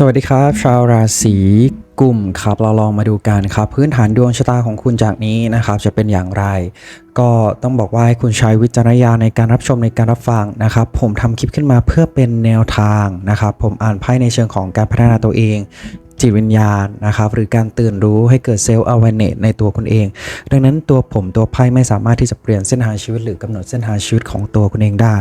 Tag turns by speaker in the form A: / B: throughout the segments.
A: สวัสดีครับ ชาวราศีกุมครับ เราลองมาดูกันครับ พื้นฐานดวงชะตาของคุณจากนี้นะครับ จะเป็นอย่างไร ก็ต้องบอกว่าให้คุณใช้วิจารณญาณในการรับชมในการรับฟังนะครับ ผมทำคลิปขึ้นมาเพื่อเป็นแนวทางนะครับ ผมอ่านไพ่ในเชิงของการพัฒนาตัวเองจิตวิญญาณนะครับหรือการตื่นรู้ให้เกิดเซลล์ awareness ในตัวคุณเอง ดังนั้นตัวผมตัวไพ่ไม่สามารถที่จะเปลี่ยนเส้นทางชีวิตหรือกำหนดเส้นทางชีวิตของตัวคุณเองได้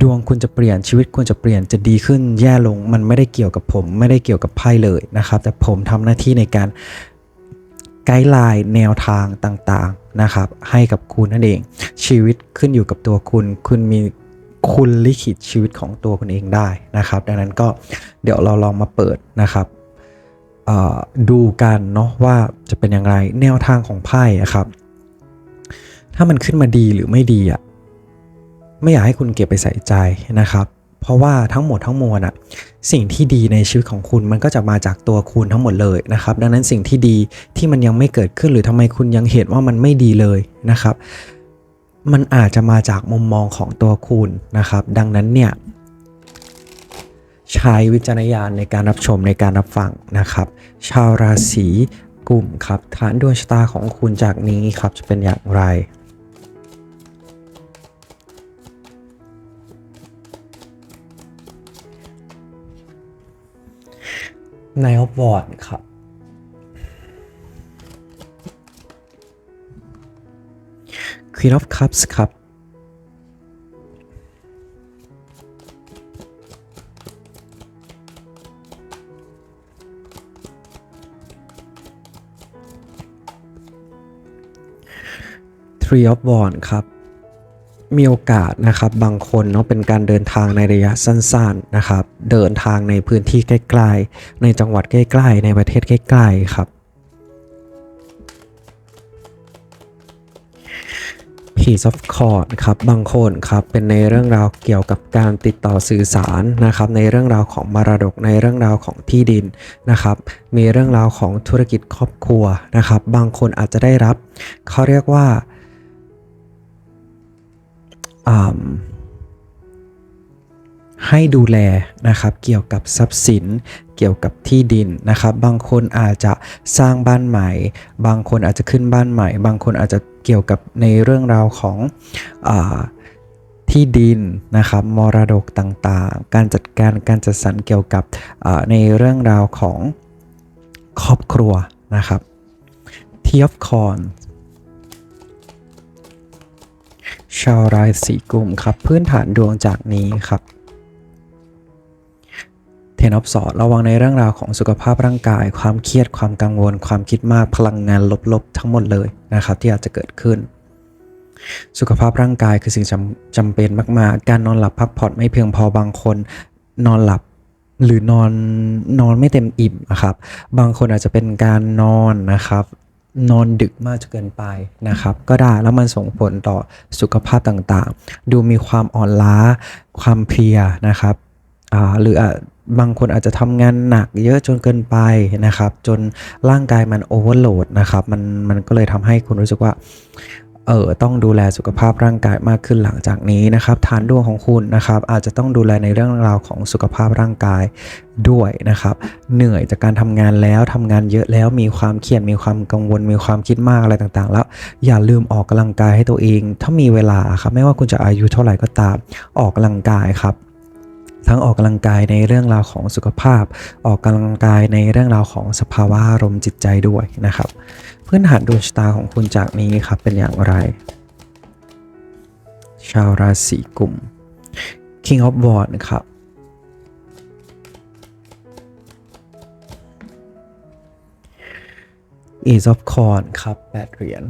A: ดวงคุณจะเปลี่ยนชีวิตคุณจะเปลี่ยนจะดีขึ้นแย่ลงมันไม่ได้เกี่ยวกับผม ไม่ได้เกี่ยวกับไพ่เลยนะครับ แต่ผมทำหน้าที่ในการไกด์ไลน์แนวทางต่างๆนะครับให้กับคุณนั่นเอง ชีวิตขึ้นอยู่กับตัวคุณ คุณมีคุณลิขิตชีวิตของตัวคุณเองได้นะครับ ดังนั้นก็เดี๋ยวเราลองมาเปิดนะครับดูกันเนาะว่าจะเป็นอย่างไรแนวทางของไพ่ครับ ถ้ามันขึ้นมาดีหรือไม่ดีอะ ไม่อยากให้คุณเก็บไปใส่ใจนะครับ เพราะว่าทั้งหมดทั้งมวลอะสิ่งที่ดีในชีวิตของคุณมันก็จะมาจากตัวคุณทั้งหมดเลยนะครับ ดังนั้นสิ่งที่ดีที่มันยังไม่เกิดขึ้นหรือทำไมคุณยังเห็นว่ามันไม่ดีเลยนะครับ มันอาจจะมาจากมุมมองของตัวคุณนะครับ ดังนั้นเนี่ยใช้วิจารณญาณในการรับชมในการรับฟังนะครับ ชาวราศีกุมครับฐานดวงชะตาของคุณจากนี้ครับจะเป็นอย่างไร นายอบวอร์ดครับ Queen of Cups ครับ Three of Wands ครับ มีโอกาสนะครับบางคนเนาะเป็นการเดินทางในระยะสั้นๆนะครับ เดินทางในพื้นที่ใกล้ๆ ในจังหวัดใกล้ๆ ในประเทศใกล้ ๆ ครับ Peace of c o r d ครับบางคนครับเป็นในเรื่องราวเกี่ยวกับการติดต่อสื่อสารนะครับในเรื่องราวของมรดกในเรื่องราวของที่ดินนะครับ มีเรื่องราวของธุรกิจครอบครัวนะครับ บางคนอาจจะได้รับเขาเรียกว่า ให้ดูแลนะครับเกี่ยวกับทรัพย์สินเกี่ยวกับที่ดินนะครับ บางคนอาจจะสร้างบ้านใหม่ บางคนอาจจะขึ้นบ้านใหม่ บางคนอาจจะเกี่ยวกับในเรื่องราวของอที่ดินนะครับมรดกต่างๆ การจัดการการจัดสรรเกี่ยวกับในเรื่องราวของครอบครัวนะครับทีออฟคอน ชาวราศีกุมครับ พื้นฐานดวงจากนี้ครับเทนอฟสอดระวังในเรื่องราวของสุขภาพร่างกาย ความเครียดความกังวล ความคิดมากพลังงานลบๆ ทั้งหมดเลยนะครับ ที่อาจจะเกิดขึ้น สุขภาพร่างกายคือสิ่งจำจำเป็นมากๆ การนอนหลับพักผ่อนไม่เพียงพอบางคน นอนหลับหรือนอนนอนไม่เต็มอิ่มนะครับ บางคนอาจจะเป็นการนอนนะครับ นอนดึกมากจนเกินไปนะครับ ก็ได้แล้วมันส่งผลต่อสุขภาพต่างๆ ดูมีความอ่อนล้าความเพลียนะครับหรืออบางคนอาจจะทำงานหนักเยอะจนเกินไปนะครับ จนร่างกายมันโอเวอร์โหลดนะครับ มันมันก็เลยทำให้คุณรู้สึกว่า เออต้องดูแลสุขภาพร่างกายมากขึ้นหลังจากนี้นะครับฐานดวงของคุณนะครับอาจจะต้องดูแลในเรื่องราวของสุขภาพร่างกายด้วยนะครับ เหนื่อยจากการทำงานแล้วทำงานเยอะแล้วมีความเครียดมีความกังวล มีความคิดมากอะไรต่างๆ แล้วอย่าลืมออกกำลังกายให้ตัวเอง ถ้ามีเวลาครับไม่ว่าคุณจะอายุเท่าไหร่ก็ตามออกกำลังกายครับ ทั้งออกกำลังกายในเรื่องราวของสุขภาพ ออกกำลังกายในเรื่องราวของสภาวะอารมณ์จิตใจด้วยนะครับ พื้นฐานดวงชะตาของคุณจากนี้ครับเป็นอย่างไร ชาวราศีกุม King of Wands ครับ Ace of c o r n ครับ8เหรียญ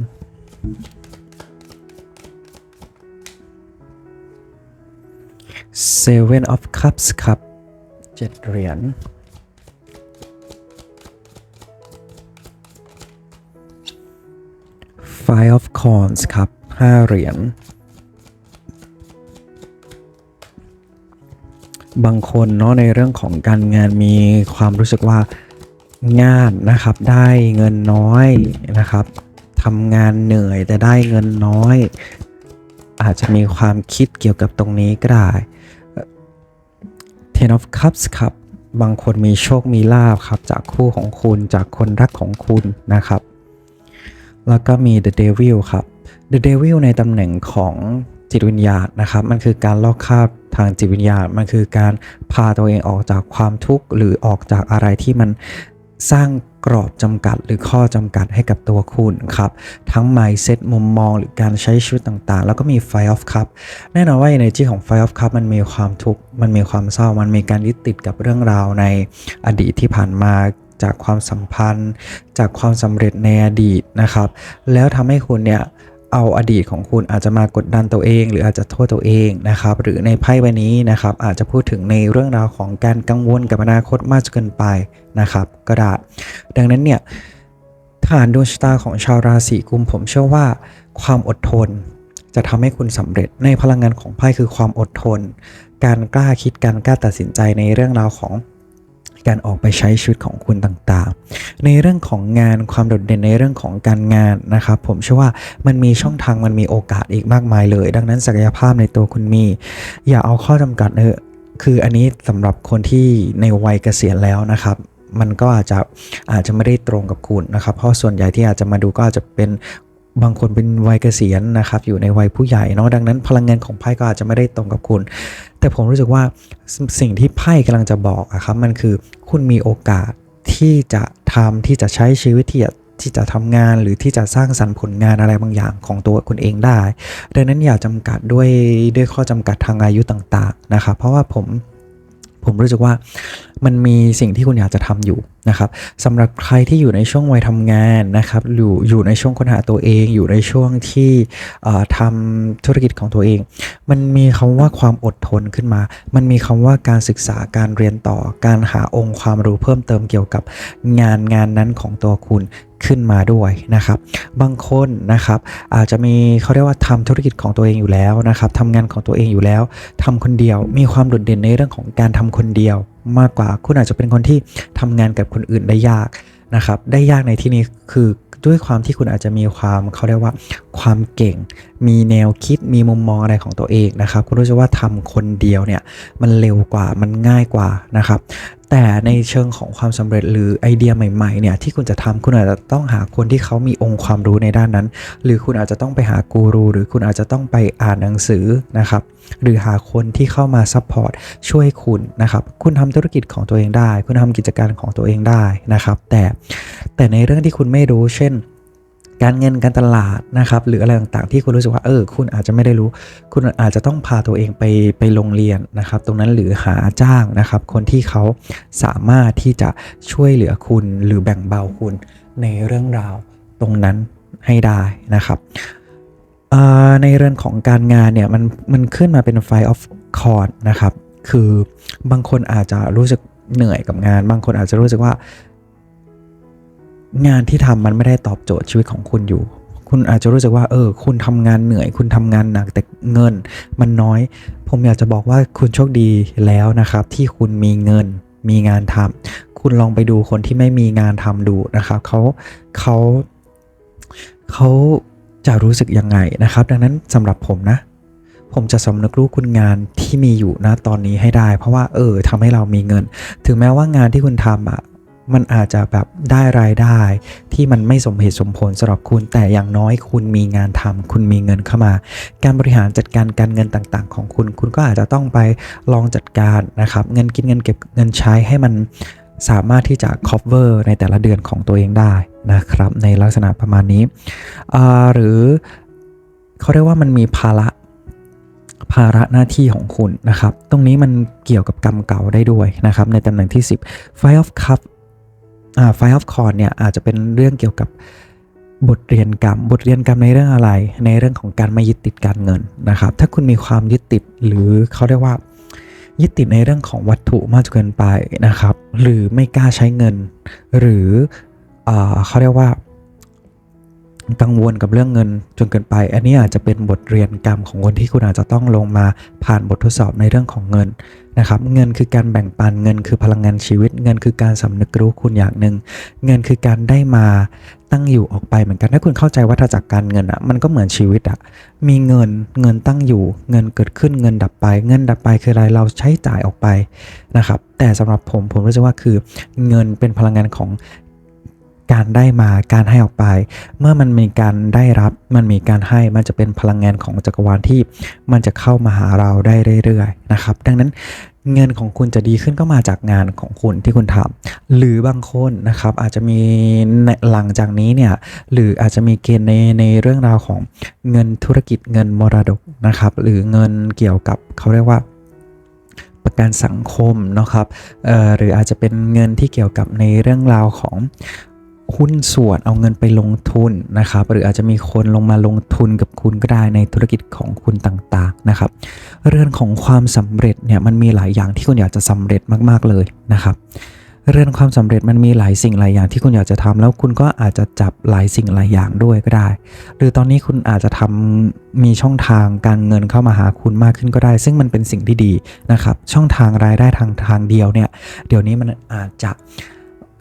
A: Seven of Cups ครับ7เหรียญ Five of Coins ครับ5เหรียญบางคนเนาะในเรื่องของการงานมีความรู้สึกว่างานนะครับได้เงินน้อยนะครับทำงานเหนื่อยแต่ได้เงินน้อย อาจจะมีความคิดเกี่ยวกับตรงนี้ก็ได้ Ten of Cups ครับ บางคนมีโชคมีลาภครับ จากคู่ของคุณจากคนรักของคุณนะครับ แล้วก็มี The Devil ครับ The Devil ในตำแหน่งของจิตวิญญาณนะครับ มันคือการลอกคาบทางจิตวิญญาณ มันคือการพาตัวเองออกจากความทุกข์หรือออกจากอะไรที่มัน สร้างกรอบจำกัดหรือข้อจำกัดให้กับตัวคุณครับ ทั้ง mindset มุมมองหรือการใช้ชีวิตต่างๆ แล้วก็มี fire of Cup แน่นอนว่า energy ของ fire of Cup มันมีความทุกข์ มันมีความเศร้า มันมีการยึดติดกับเรื่องราวในอดีตที่ผ่านมาจากความสัมพันธ์ จากความสำเร็จในอดีตนะครับ แล้วทำให้คุณเนี่ย เอาอดีตของคุณอาจจะมากดดันตัวเอง หรืออาจจะโทษตัวเองนะครับ หรือในไพ่ใบนี้นะครับ อาจจะพูดถึงในเรื่องราวของการกังวลกับอนาคตมากจนเกินไปนะครับ ก็ได้ดังนั้นเนี่ยฐานดวงชะตาของชาวราศีกุมผมเชื่อว่า ความอดทน จะทำให้คุณสำเร็จในพลังงานของไพ่คือความอดทน การกล้าคิดการกล้าตัดสินใจในเรื่องราวของ การออกไปใช้ชีวิตของคุณต่างๆ ในเรื่องของงานความโดดเด่นในเรื่องของการงานนะครับผมเชื่อว่ามันมีช่องทางมันมีโอกาสอีกมากมายเลย ดังนั้นศักยภาพในตัวคุณมี อย่าเอาข้อจำกัดเออคืออันนี้สำหรับคนที่ในวัยเกษียณแล้วนะครับมันก็อาจจะอาจจะไม่ได้ตรงกับคุณนะครับ เพราะส่วนใหญ่ที่อาจจะมาดูก็อาจจะเป็น บางคนเป็นวัยเกษียณนะครับอยู่ในวัยผู้ใหญ่เนาะดังนั้นพลังงานของไพ่ก็อาจจะไม่ได้ตรงกับคุณ แต่ผมรู้สึกว่าสิ่งที่ไพ่กำลังจะบอกอะครับมันคือคุณมีโอกาสที่จะทำที่จะใช้ชีวิตที่จะที่จะทำงานหรือที่จะสร้างสรรค์ผลงานอะไรบางอย่างของตัวคุณเองได้ ดังนั้นอย่าจำกัดด้วยด้วยข้อจำกัดทางอายุต่างๆนะครับเพราะว่าผม ผมรู้สึกว่ามันมีสิ่งที่คุณอยากจะทำอยู่นะครับสำหรับใครที่อยู่ในช่วงวัยทำงานนะครับอยู่อยู่ในช่วงค้นหาตัวเอง อยู่ในช่วงที่ทำธุรกิจของตัวเอง มันมีคำว่าความอดทนขึ้นมา มันมีคำว่าการศึกษาการเรียนต่อ การหาองค์ความรู้เพิ่มเติมเกี่ยวกับงานงานนั้นของตัวคุณ ขึ้นมาด้วยนะครับ บางคนนะครับอาจจะมีเขาเรียกว่าทำธุรกิจของตัวเองอยู่แล้วนะครับทำงานของตัวเองอยู่แล้วทำคนเดียวมีความโดดเด่นในเรื่องของการทำคนเดียว มากกว่าคุณอาจจะเป็นคนที่ทำงานกับคนอื่นได้ยากนะครับได้ยากในที่นี้คือด้วยความที่คุณอาจจะมีความเขาเรียกว่า ความเก่ง มีแนวคิดมีมุมมองอะไรของตัวเองนะครับ คุณรู้สึกว่าทำคนเดียวเนี่ยมันเร็วกว่ามันง่ายกว่านะครับ แต่ในเชิงของความสำเร็จหรือไอเดียใหม่ๆเนี่ยที่คุณจะทำคุณอาจจะต้องหาคนที่เขามีองค์ความรู้ในด้านนั้น หรือคุณอาจจะต้องไปหากูรูหรือคุณอาจจะต้องไปอ่านหนังสือนะครับหรือหาคนที่เข้ามาซัพพอร์ตช่วยคุณนะครับคุณทำธุรกิจของตัวเองได้ คุณทำกิจการของตัวเองได้นะครับแต่แต่ในเรื่องที่คุณไม่รู้เช่น การเงินการตลาดนะครับหรืออะไรต่างๆ ที่คุณรู้สึกว่าเออคุณอาจจะไม่ได้รู้ คุณอาจจะต้องพาตัวเองไปไปโรงเรียนนะครับ ตรงนั้นหรือหาจ้างนะครับ คนที่เขาสามารถที่จะช่วยเหลือคุณหรือแบ่งเบาคุณในเรื่องราวตรงนั้นให้ได้นะครับในเรื่องของการงานเนี่ยมันมันขึ้นมาเป็น Five of c o r d นะครับ คือบางคนอาจจะรู้สึกเหนื่อยกับงาน บางคนอาจจะรู้สึกว่า งานที่ทำมันไม่ได้ตอบโจทย์ชีวิตของคุณอยู่ คุณอาจจะรู้สึกว่า เออ คุณทำงานเหนื่อย คุณทำงานหนักแต่เงิน มันน้อย ผมอยากจะบอกว่าคุณโชคดีแล้วนะครับ ที่คุณมีเงิน มีงานทำคุณลองไปดูคนที่ไม่มีงานทำดูนะครับเขาเขาเขาจะรู้สึกยังไงนะครับ ดังนั้นสำหรับผมนะ ผมจะสำนึกรู้คุณงานที่มีอยู่นะตอนนี้ให้ได้ เพราะว่าเออทำให้เรามีเงิน ถึงแม้ว่างานที่คุณทำอะ มันอาจจะแบบได้รายได้ ที่มันไม่สมเหตุสมผลสำหรับคุณ แต่อย่างน้อยคุณมีงานทำคุณมีเงินเข้ามา การบริหารจัดการการเงินต่างๆ ของคุณ คุณก็อาจจะต้องไปลองจัดการนะครับ เงินกินเงินเก็บเงินใช้ให้มันสามารถที่จะ cover ในแต่ละเดือนของตัวเองได้นะครับ ในลักษณะประมาณนี้ หรือเขาเรียกว่ามันมีภาระภาระหน้าที่ของคุณนะครับ ตรงนี้มันเกี่ยวกับกรรมเก่าได้ด้วยนะครับ ในตำแหน่งที่ 10 Five of Cup อ่า Five of c o r d เนี่ยอาจจะเป็นเรื่องเกี่ยวกับบทเรียนกรรม บทเรียนกรรมในเรื่องอะไร ในเรื่องของการไม่ยึดติดการเงินนะครับ ถ้าคุณมีความยึดติดหรือเขาเรียกว่า ยึดติดในเรื่องของวัตถุมากจนเกินไปนะครับ หรือไม่กล้าใช้เงิน หรืออเขาเรียกว่า กังวลกับเรื่องเงินจนเกินไป อันนี้อาจจะเป็นบทเรียนกรรมของคนที่คุณอาจจะต้องลงมาผ่านบททดสอบในเรื่องของเงินนะครับเงินคือการแบ่งปันเงินคือพลังงานชีวิต เงินคือการสำนึกรู้คุณอย่างหนึ่งเงินคือการได้มาตั้งอยู่ออกไปเหมือนกันถ้าคุณเข้าใจวัฏจักรการเงินอะมันก็เหมือนชีวิตอะมีเงินเงินตั้งอยู่ เงินเกิดขึ้นเงินดับไป เงินดับไปคืออะไรเราใช้จ่ายออกไปนะครับแต่สำหรับผมผมรู้สึกว่าคือเงินเป็นพลังงานของ การได้มาการให้ออกไป เมื่อมันมีการได้รับมันมีการให้มันจะเป็นพลังงานของจักรวาลที่มันจะเข้ามาหาเราได้เรื่อยๆนะครับ ดังนั้นเงินของคุณจะดีขึ้นก็มาจากงานของคุณที่คุณทำหรือบางคนนะครับอาจจะมีในหลังจากนี้เนี่ยหรืออาจจะมีเกณฑ์ในในเรื่องราวของเงินธุรกิจเงินมรดกนะครับ หรือเงินเกี่ยวกับเขาเรียกว่าประกันสังคมนะครับเอ่อหรืออาจจะเป็นเงินที่เกี่ยวกับในเรื่องราวของ หุ้นส่วนเอาเงินไปลงทุนนะครับ หรืออาจจะมีคนลงมาลงทุนกับคุณก็ได้ในธุรกิจของคุณต่างๆนะครับ เรื่องของความสำเร็จเนี่ยมันมีหลายอย่างที่คุณอยากจะสำเร็จมากๆเลยนะครับ เรื่องความสำเร็จมันมีหลายสิ่งหลายอย่างที่คุณอยากจะทำแล้วคุณก็อาจจะจับหลายสิ่งหลายอย่างด้วยก็ได้ หรือตอนนี้คุณอาจจะทำมีช่องทางการเงินเข้ามาหาคุณมากขึ้นก็ได้ ซึ่งมันเป็นสิ่งที่ดีนะครับ ช่องทางรายได้ทางทางเดียวเนี่ยเดี๋ยวนี้มันอาจจะ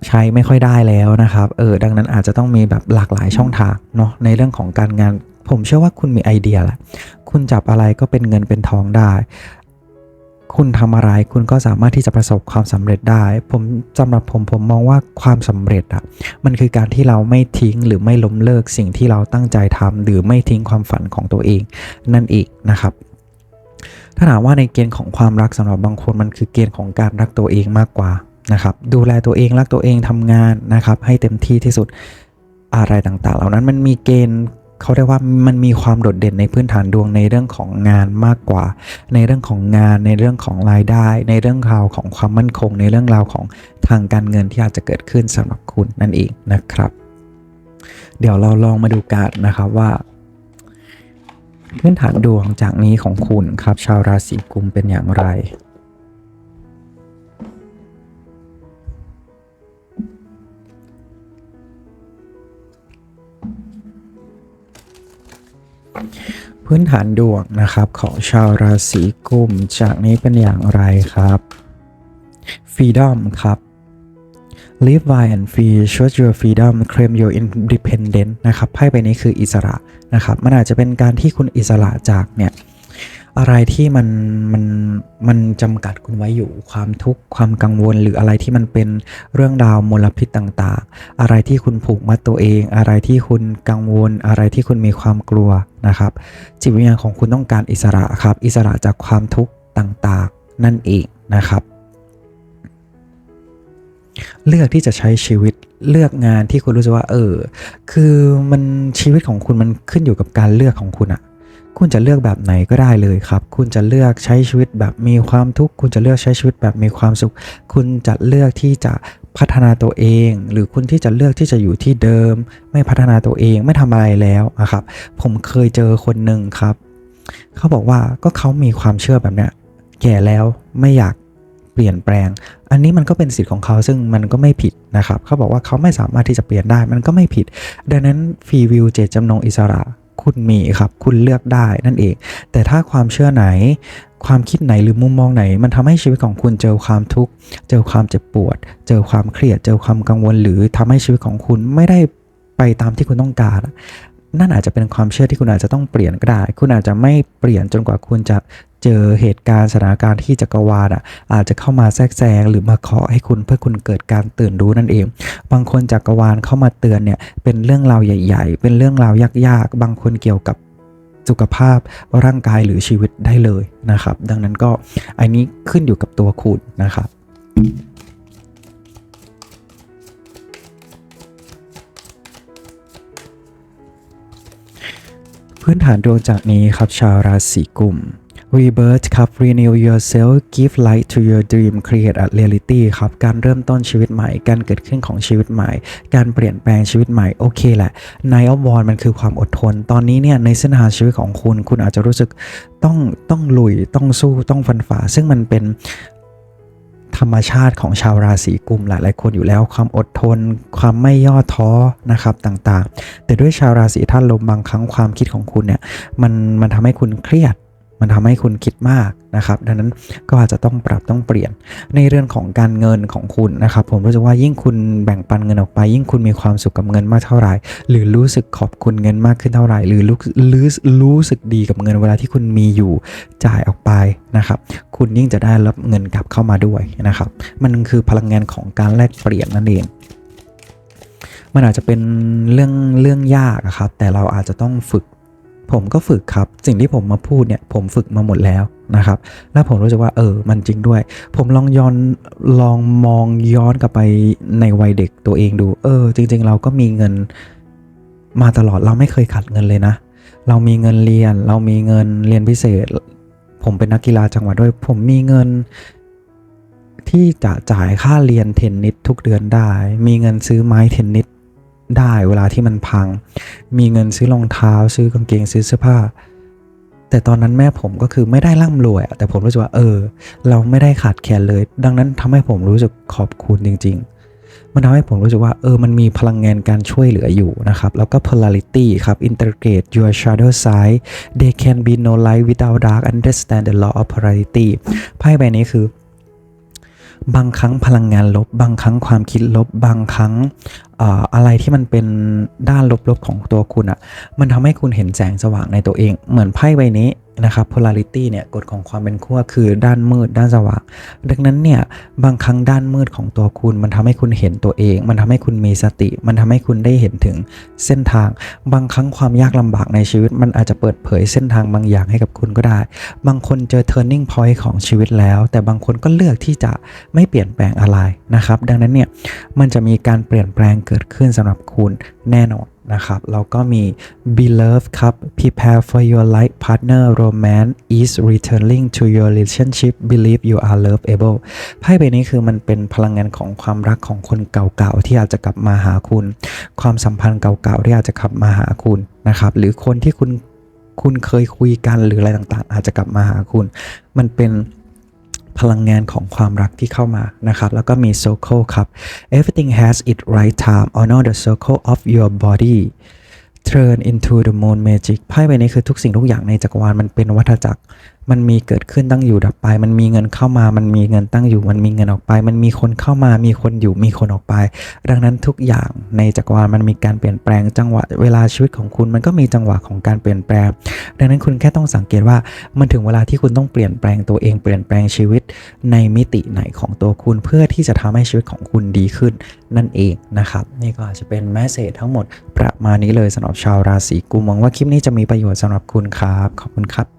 A: ใช้ไม่ค่อยได้แล้วนะครับ เออ ดังนั้นอาจจะต้องมีแบบหลากหลายช่องทางเนาะในเรื่องของการงาน ผมเชื่อว่าคุณมีไอเดียแหละ คุณจับอะไรก็เป็นเงินเป็นทองได้ คุณทำอะไรคุณก็สามารถที่จะประสบความสำเร็จได้ ผมสำหรับผมผมมองว่าความสำเร็จอะมันคือการที่เราไม่ทิ้งหรือไม่ล้มเลิกสิ่งที่เราตั้งใจทำหรือไม่ทิ้งความฝันของตัวเอง นั่นเองนะครับถ้าถามว่าในเกณฑ์ของความรักสำหรับบางคนมันคือเกณฑ์ของการรักตัวเองมากกว่า นะครับดูแลตัวเองรักตัวเองทำงานนะครับให้เต็มที่ที่สุดอะไรต่างๆ เหล่านั้นมันมีเกณฑ์เขาเรียกว่ามันมีความโดดเด่นในพื้นฐานดวงในเรื่องของงานมากกว่า ในเรื่องของงานในเรื่องของรายได้ ในเรื่องราวของความมั่นคง ในเรื่องราวของทางการเงินที่อาจจะเกิดขึ้นสำหรับคุณนั่นเองนะครับ เดี๋ยวเราลองมาดูกันนะครับว่าพื้นฐานดวงจากนี้ของคุณครับชาวราศีกุมเป็นอย่างไร พื้นฐานดวงนะครับของชาวราศีกุมจากนี้เป็นอย่างไรครับ Freedom ครับ Live wide and free choose your freedom claim your independence นะครับไพ่ใบนี้คืออิสระนะครับ มันอาจจะเป็นการที่คุณอิสระจากเนี่ย อะไรที่มันมันมันจำกัดคุณไว้อยู่ความทุกข์ความกังวล หรืออะไรที่มันเป็นเรื่องราวมลพิษต่างๆ อะไรที่คุณผูกมัดตัวเอง อะไรที่คุณกังวล อะไรที่คุณมีความกลัวนะครับ จิตวิญญาณของคุณต้องการอิสระครับ อิสระจากความทุกข์ต่างๆ นั่นเองนะครับ เลือกที่จะใช้ชีวิตเลือกงานที่คุณรู้สึกว่า เออ คือมันชีวิตของคุณมันขึ้นอยู่กับการเลือกของคุณอะ คุณจะเลือกแบบไหนก็ได้เลยครับ คุณจะเลือกใช้ชีวิตแบบมีความทุกข์ คุณจะเลือกใช้ชีวิตแบบมีความสุข คุณจะเลือกที่จะพัฒนาตัวเอง หรือคุณที่จะเลือกที่จะอยู่ที่เดิม ไม่พัฒนาตัวเองไม่ทำอะไรแล้วอะครับ ผมเคยเจอคนหนึ่งครับ เขาบอกว่าก็เขามีความเชื่อแบบเนี้ยแก่แล้วไม่อยากเปลี่ยนแปลง อันนี้มันก็เป็นสิทธิ์ของเขาซึ่งมันก็ไม่ผิดนะครับ เขาบอกว่าเขาไม่สามารถที่จะเปลี่ยนได้มันก็ไม่ผิด ดังนั้นฟรีวิวเจตจำนงอิสระ คุณมีครับ คุณเลือกได้นั่นเอง แต่ถ้าความเชื่อไหน ความคิดไหนหรือมุมมองไหน มันทำให้ชีวิตของคุณเจอความทุกข์ เจอความเจ็บปวด เจอความเครียด เจอความกังวล หรือทำให้ชีวิตของคุณไม่ได้ไปตามที่คุณต้องการ นั่นอาจจะเป็นความเชื่อที่คุณอาจจะต้องเปลี่ยนก็ได้ คุณอาจจะไม่เปลี่ยนจนกว่าคุณจะเจอเหตุการณ์สถานการณ์ที่จักรวาลอะ อาจจะเข้ามาแทรกแซงหรือมาเคาะให้คุณเพื่อคุณเกิดการตื่นรู้นั่นเอง บางคนจักรวาลเข้ามาเตือนเนี่ยเป็นเรื่องราวใหญ่ ๆ เป็นเรื่องราวยากๆ บางคนเกี่ยวกับสุขภาพร่างกายหรือชีวิตได้เลยนะครับ ดังนั้นก็อันนี้ขึ้นอยู่กับตัวคุณนะครับ พื้นฐานดวงจากนี้ครับชาวราศีกุม Rebirth ครับ Renew yourself Give light to your dream Create a reality ครับการเริ่มต้นชีวิตใหม่ การเกิดขึ้นของชีวิตใหม่ การเปลี่ยนแปลงชีวิตใหม่ โอเคแหละ Nine of Wands มันคือความอดทน ตอนนี้เนี่ยในเส้นทางชีวิตของคุณ คุณอาจจะรู้สึกต้องต้องลุยต้องสู้ต้องฟันฝ่า ซึ่งมันเป็น ธรรมชาติของชาวราศีกุมหลายๆคนอยู่แล้ว ความอดทน ความไม่ย่อท้อนะครับต่างๆ แต่ด้วยชาวราศีธาตุลมบางครั้งความคิดของคุณเนี่ยมันมันทำให้คุณเครียด มันทำให้คุณคิดมากนะครับดังนั้นก็อาจจะต้องปรับต้องเปลี่ยนในเรื่องของการเงินของคุณนะครับ ผมรู้สึกว่ายิ่งคุณแบ่งปันเงินออกไป ยิ่งคุณมีความสุขกับเงินมากเท่าไหร่ หรือรู้สึกขอบคุณเงินมากขึ้นเท่าไหร่ หรือรู้รู้สึกดีกับเงินเวลาที่คุณมีอยู่จ่ายออกไปนะครับ คุณยิ่งจะได้รับเงินกลับเข้ามาด้วยนะครับ มันคือพลังงานของการแลกเปลี่ยนนั่นเองมันอาจจะเป็นเรื่องเรื่องยากอะครับแต่เราอาจจะต้องฝึก ผมก็ฝึกครับสิ่งที่ผมมาพูดเนี่ยผมฝึกมาหมดแล้วนะครับ แล้วผมรู้สึกว่าเออมันจริงด้วย ผมลองย้อนลองมองย้อนกลับไปในวัยเด็กตัวเองดู เออ จริง ๆ เราก็มีเงินมาตลอดเราไม่เคยขาดเงินเลยนะ เรามีเงินเรียน เรามีเงินเรียนพิเศษ ผมเป็นนักกีฬาจังหวัดด้วย ผมมีเงินที่จะจ่ายค่าเรียนเทนนิสทุกเดือนได้ มีเงินซื้อไม้เทนนิสได้เวลาที่มันพัง มีเงินซื้อรองเท้า ซื้อกางเกงซื้อเสื้อผ้า แต่ตอนนั้นแม่ผมก็คือไม่ได้ร่ำรวยแต่ผมรู้สึกว่าเออ เราไม่ได้ขาดแคลนเลย ดังนั้นทำให้ผมรู้สึกขอบคุณจริง ๆ มันทำให้ผมรู้สึกว่าเออมันมีพลังงานการช่วยเหลืออยู่นะครับ แล้วก็ polarity ครับ integrate your shadow side they can be no light without dark understand the law of polarity ไพ่ใบนี้คือบางครั้งพลังงานลบ บางครั้งความคิดลบ บางครั้ง อะไรที่มันเป็นด้านลบๆของตัวคุณอะ่ะ มันทำให้คุณเห็นแสงสว่างในตัวเอง เหมือนไพ่ใบนี้นะครับ polarity เนี่ยกฎของความเป็นขั้วคือด้านมืดด้านสว่าง ดังนั้นเนี่ยบางครั้งด้านมืดของตัวคุณ มันทำให้คุณเห็นตัวเอง มันทำให้คุณมีสติ มันทำให้คุณได้เห็นถึงเส้นทาง บางครั้งความยากลำบากในชีวิต มันอาจจะเปิดเผยเส้นทางบางอย่างให้กับคุณก็ได้ บางคนเจอ turning point ของชีวิตแล้ว แต่บางคนก็เลือกที่จะไม่เปลี่ยนแปลงอะไรนะครับ ดังนั้นเนี่ยมันจะมีการเปลี่ยนแปลงเกิดขึ้นสำหรับคุณแน่นอนนะครับแล้วก็มี beloved ครับ prepare for your life partner romance is returning to your relationship believe you are loveable ไพ่ใบนี้คือมันเป็นพลังงานของความรักของคนเก่าๆ ที่อาจจะกลับมาหาคุณ ความสัมพันธ์เก่าๆ ที่อาจจะกลับมาหาคุณนะครับหรือคนที่คุณคุณเคยคุยกันหรืออะไรต่างๆ อาจจะกลับมาหาคุณ มันเป็น พลังงานของความรักที่เข้ามานะครับแล้วก็มี circle ครับ everything has its right time honor the circle of your body turn into the moon magic ไพ่ใบนี้คือทุกสิ่งทุกอย่างในจักรวาลมันเป็นวัฏจักร มันมีเกิดขึ้นตั้งอยู่ดับไป มันมีเงินเข้ามา มันมีเงินตั้งอยู่ มันมีเงินออกไป มันมีคนเข้ามา มีคนอยู่ มีคนออกไป ดังนั้นทุกอย่างในจักรวาลมันมีการเปลี่ยนแปลงจังหวะเวลาชีวิตของคุณมันก็มีจังหวะของการเปลี่ยนแปลง ดังนั้นคุณแค่ต้องสังเกตว่ามันถึงเวลาที่คุณต้องเปลี่ยนแปลงตัวเองเปลี่ยนแปลงชีวิตในมิติไหนของตัวคุณเพื่อที่จะทำให้ชีวิตของคุณดีขึ้นนั่นเองนะครับนี่ก็อาจจะเป็นแมสเซจทั้งหมดประมาณนี้เลยสำหรับชาวราศีกุมหวังว่าคลิปนี้จะมีประโยชน์สำหรับคุณครับขอบคุณครับ